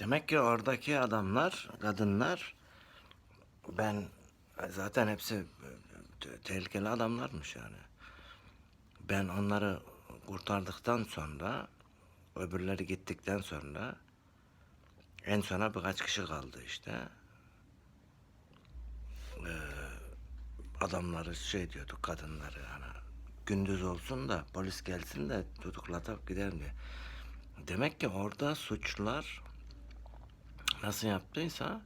Demek ki oradaki adamlar, kadınlar ben zaten hepsi te- tehlikeli adamlarmış yani. Ben onları kurtardıktan sonra öbürleri gittikten sonra en sona birkaç kişi kaldı işte. Ee, adamları şey diyorduk kadınları yani gündüz olsun da polis gelsin de tutuklatıp gidelim diye. Demek ki orada suçlular nasıl yaptıysa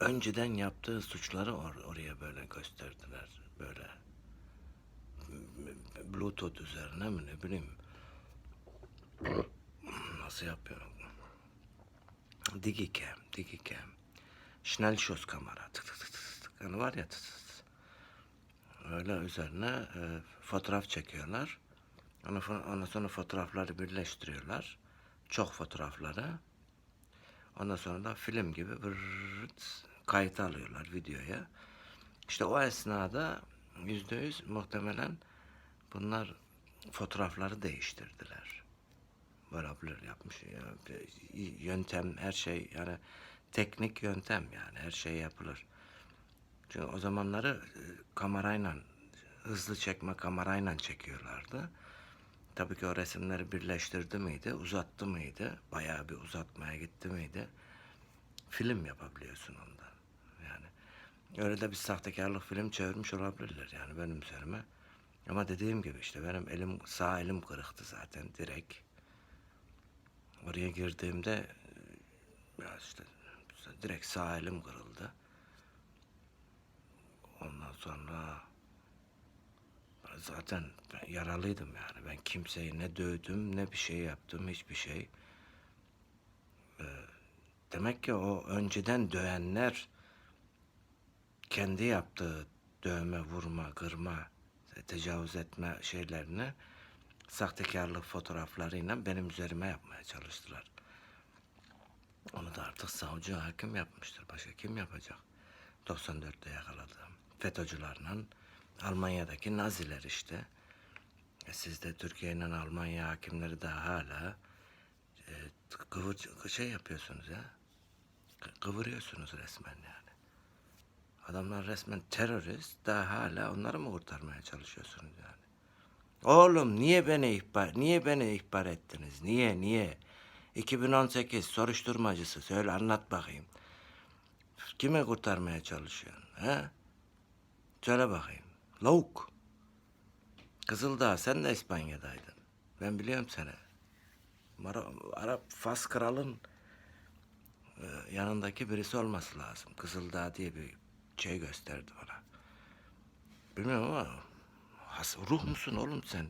önceden yaptığı suçları or- oraya böyle gösterdiler. Böyle Bluetooth üzerine mi ne bileyim. Nasıl yapıyorum? Digicam, Digicam. Schnellschuss kamera. Tık tık tık tık tık. Yani var ya tık tık. Öyle üzerine e, fotoğraf çekiyorlar. Ondan sonra fotoğrafları birleştiriyorlar. Çok fotoğrafları. Ondan sonra da film gibi vırrt kayıt alıyorlar videoya. İşte o esnada yüzde yüz muhtemelen bunlar fotoğrafları değiştirdiler. Olabilir yapmış ya. Bir Yöntem her şey yani teknik yöntem yani her şey yapılır. Çünkü o zamanları e, kamerayla hızlı çekme kamerayla çekiyorlardı. Tabii ki o resimleri birleştirdi miydi, uzattı mıydı, bayağı bir uzatmaya gitti miydi, film yapabiliyorsun ondan. Yani öyle de bir sahtekarlık film çevirmiş olabilirler yani benim üzerime. Ama dediğim gibi işte benim elim sağ elim kırıktı zaten direkt. Oraya girdiğimde ya işte direkt sağ elim kırıldı. Ondan sonra zaten yaralıydım yani. Ben kimseyi ne dövdüm ne bir şey yaptım hiçbir şey. Ee, demek ki o önceden dövenler kendi yaptığı dövme, vurma, kırma, tecavüz etme şeylerini sahtekarlık fotoğraflarıyla benim üzerime yapmaya çalıştılar. Onu da artık savcı hakim yapmıştır. Başka kim yapacak? 94'te yakaladığım FETÖ'cülerle Almanya'daki Naziler işte. E siz de Türkiye ile Almanya hakimleri daha hala e, kıvır, şey yapıyorsunuz ya. Kı- Kıvırıyorsunuz resmen yani. Adamlar resmen terörist. Daha hala onları mı kurtarmaya çalışıyorsunuz yani? Oğlum niye beni ihbar niye beni ihbar ettiniz? Niye niye? 2018 soruşturmacısı söyle anlat bakayım. Kime kurtarmaya çalışıyorsun? He? Söyle bakayım. Lavuk. Kızıldağ sen de İspanya'daydın. Ben biliyorum seni. Mara, Arap Fas kralın e, yanındaki birisi olması lazım. Kızıldağ diye bir şey gösterdi bana. Bilmiyorum ama has, ruh musun oğlum sen?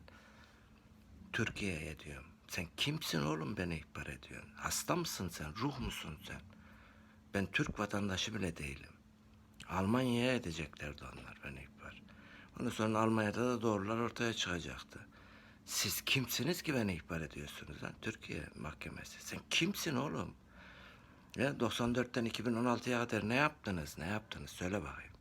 Türkiye'ye diyorum. Sen kimsin oğlum beni ihbar ediyorsun? Hasta mısın sen? Ruh musun sen? Ben Türk vatandaşı bile değilim. Almanya'ya edeceklerdi onlar beni Ondan sonra Almanya'da da doğrular ortaya çıkacaktı. Siz kimsiniz ki beni ihbar ediyorsunuz lan? Türkiye mahkemesi. Sen kimsin oğlum? Ya 94'ten 2016'ya kadar ne yaptınız? Ne yaptınız? Söyle bakayım.